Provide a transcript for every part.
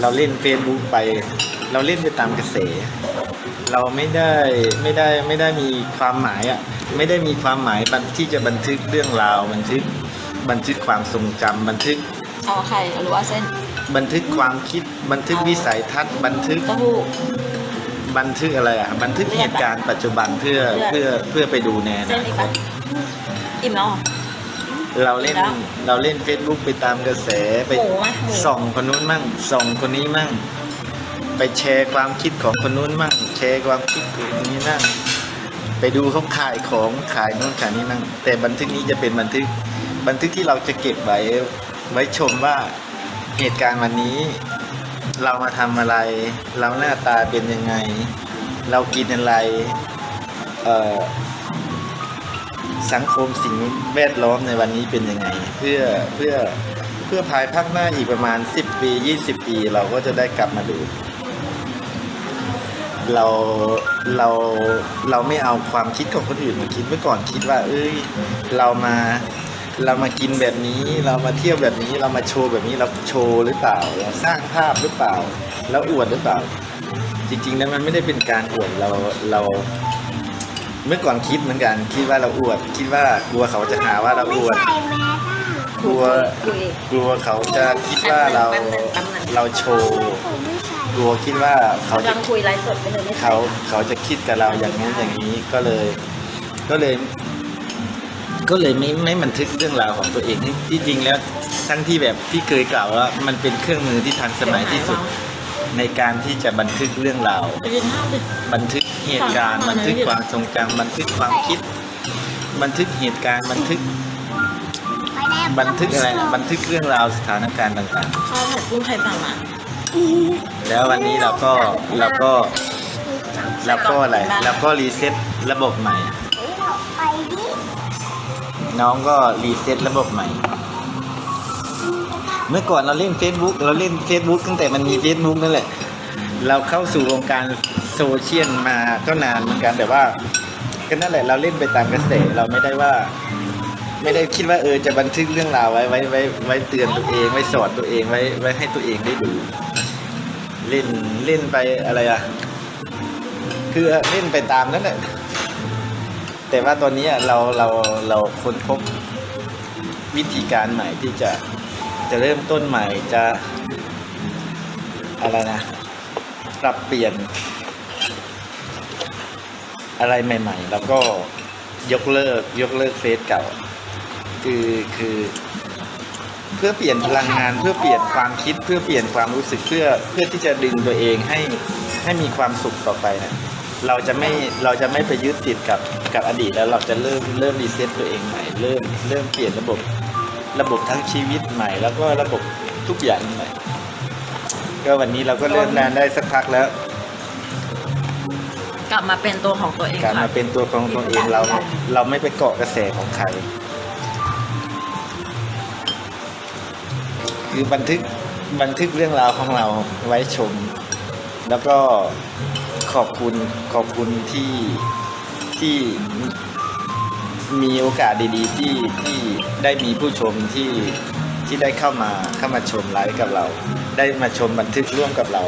เราเล่น Facebook ไป เราเล่นไปตามกระแส เราไม่ได้ไม่ได้ไม่ได้มีความหมายอะไม่ได้มีความหมายบันที่จะบันทึกเรื่องราว บันทึกบันทึกความทรงจำบันทึกเอาไข่หรือว่าเส้น บันทึกความคิดบันทึกวิสัยทัศน์ บันทึกเต้าหู้บันทึกอะไรอะ บันทึกเหตุการณ์ปัจจุบันเพื่อเลือดเพื่อเพื่อไปดูในอเส้นนาอีกคปะตอิ่มแล้ว เหรอเราเล่นแล้วเราเล่น Facebook ไปตามกระแสไปหมูไหมหมูส่องคนนู้นมั่งส่องคนนี้มั่ง ไปแชร์ความคิดของคนนู้นมั่ง แชร์ความคิดของคนนี้มั่งไปดูเขาขายของขายนู้นขายนี้มั่งแต่บันทึกนี้จะเป็นบันทึกบันทึกที่เราจะเก็บไว้ไว้ชมว่าเหตุการณ์วันนี้ เรามาทำอะไร เราหน้าตาเป็นยังไง เรากินอะไร เอ่อ สังคมสิ่งแวดล้อมในวันนี้เป็นยังไง เพื่อเพื่อเพื่อภายภาคหน้าอีกประมาณ 10 ปี 20 ปี เราก็จะได้กลับมาดู เราเราเราไม่เอาความคิดของคนอื่นมาคิดเมื่อก่อนคิดว่า เอ้ยเรามาเรามากินแบบนี้เรามาเที่ยวแบบนี้เรามาโชว์แบบนี้เราโชว์หรือเปล่า เราสร้างภาพหรือเปล่า แล้วอวดหรือเปล่า จริงๆแล้วมันไม่ได้เป็นการอวดเราเรา เมื่อก่อนคิดเหมือนกัน คิดว่าเราอวด คิดว่ากลัวเขาจะหาว่าเราอวดใส่แมสอะกลัวคุยกลัวเขาจะคิดว่าเราแป๊บหนึ่งแป๊บหนึ่งเราโชว์ผมไม่ใส่กลัวคิดว่าเขากำจะลังคุยไลฟ์สดไปเลยไม่ใช่เขาเขาจะคิดกับเราอย่างนู้นอย่างนี้ก็เลย ก็เลย ก็เลยไม่ไม่บันทึกเรื่องราวของตัวเองที่ที่จริงแล้ว ทั้งที่แบบที่เคยกล่าวว่า มันเป็นเครื่องมือที่ทันสมัยที่สุด ในการที่จะบันทึกเรื่องราวไปกินข้าวดิบันทึกเหตุการณ์ฟังบันทึกหน่อยความทรงจำบันทึกความคิด บันทึกเหตุการณ์บันทึกไม่ได้บันทึกอะไรนะบันทึกเรื่องราวสถานการณ์ต่างข้าวผัดกุ้งไข่ปลาหมาๆแล้ววันนี้เราก็เราก็เราก็อะไรเราก็รีเซ็ตระบบใหม่เฮ้ยเราไปดิน้องก็รีเซ็ตระบบใหม่ เมื่อก่อนเราเล่น Facebook เราเล่น Facebook ตั้งแต่มันมี Facebook นั่นแหละ เราเข้าสู่วงการโซเชียลมาก็นานเหมือนกันแต่ว่าก็นั่นแหละเราเล่นไปตามกระแสเราไม่ได้ว่า ไม่ได้คิดว่าเออจะบันทึกเรื่องราวไว้ไว้ไว้ไว้เตือนตัวเองไว้สอนตัวเองไว้ไว้ให้ตัวเองได้ดู เล่นเล่นไปอะไรอะ คือเล่นไปตามนั้นแหละแต่ว่าตอนนี้เราเราเราค้นพบวิธีการใหม่ที่จะ จะเริ่มต้นใหม่จะอะไรนะ ปรับเปลี่ยน อะไรใหม่ ๆ แล้วก็ยกเลิกยกเลิกเฟซเก่า คือคือ เพื่อเปลี่ยนพลังงานเพื่อเปลี่ยนความคิดเพื่อเปลี่ยนความรู้สึกเพื่อเพื่อที่จะดึงตัวเองให้ให้มีความสุขต่อไปนะเราจะไม่เราจะไม่ไปยึดติดกับกับอดีตแล้วเราจะเริ่มเริ่มรีเซ็ตตัวเองใหม่เริ่มเริ่มเปลี่ยนระบบ ระบบทั้งชีวิตใหม่ แล้วก็ระบบทุกอย่างใหม่ก็วันนี้เราก็เริ่มนานได้สักพักแล้ว กลับมาเป็นตัวของตัวเองการค่ะมาเป็นตัวของตัวเองเรา เราไม่ไปเกาะกระแสของใคร คือบันทึกบันทึกเรื่องราวของเราไว้ชม แล้วก็ขอบคุณขอบคุณที่ที่ มีโอกาสดีๆ ที่ที่ได้มีผู้ชมที่ที่ได้เข้ามาเข้ามาชมไลฟ์กับเรา ได้มาชมบันทึกร่วมกับเรา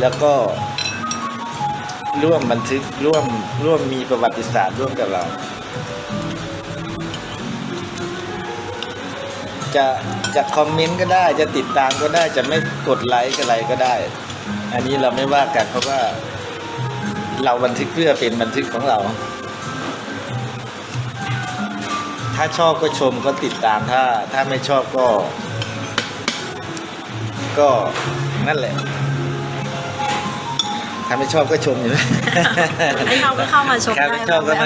แล้วก็ ร่วมบันทึกร่วมร่วมมีประวัติศาสตร์ร่วมกับเรา จะจะคอมเมนต์ก็ได้จะติดตามก็ได้จะไม่กดไลค์อะไรก็ได้ อันนี้เราไม่ว่ากันเพราะว่า เราบันทึกเพื่อเป็นบันทึกของเรา ถ้าชอบก็ชมก็ติดตามถ้า ถ้าไม่ชอบก็ ก็นั่นแหละ ถ้าไม่ชอบก็ชมอยู่ไม่เข้าก็เข้ามาชมครับได้ชอบก็มา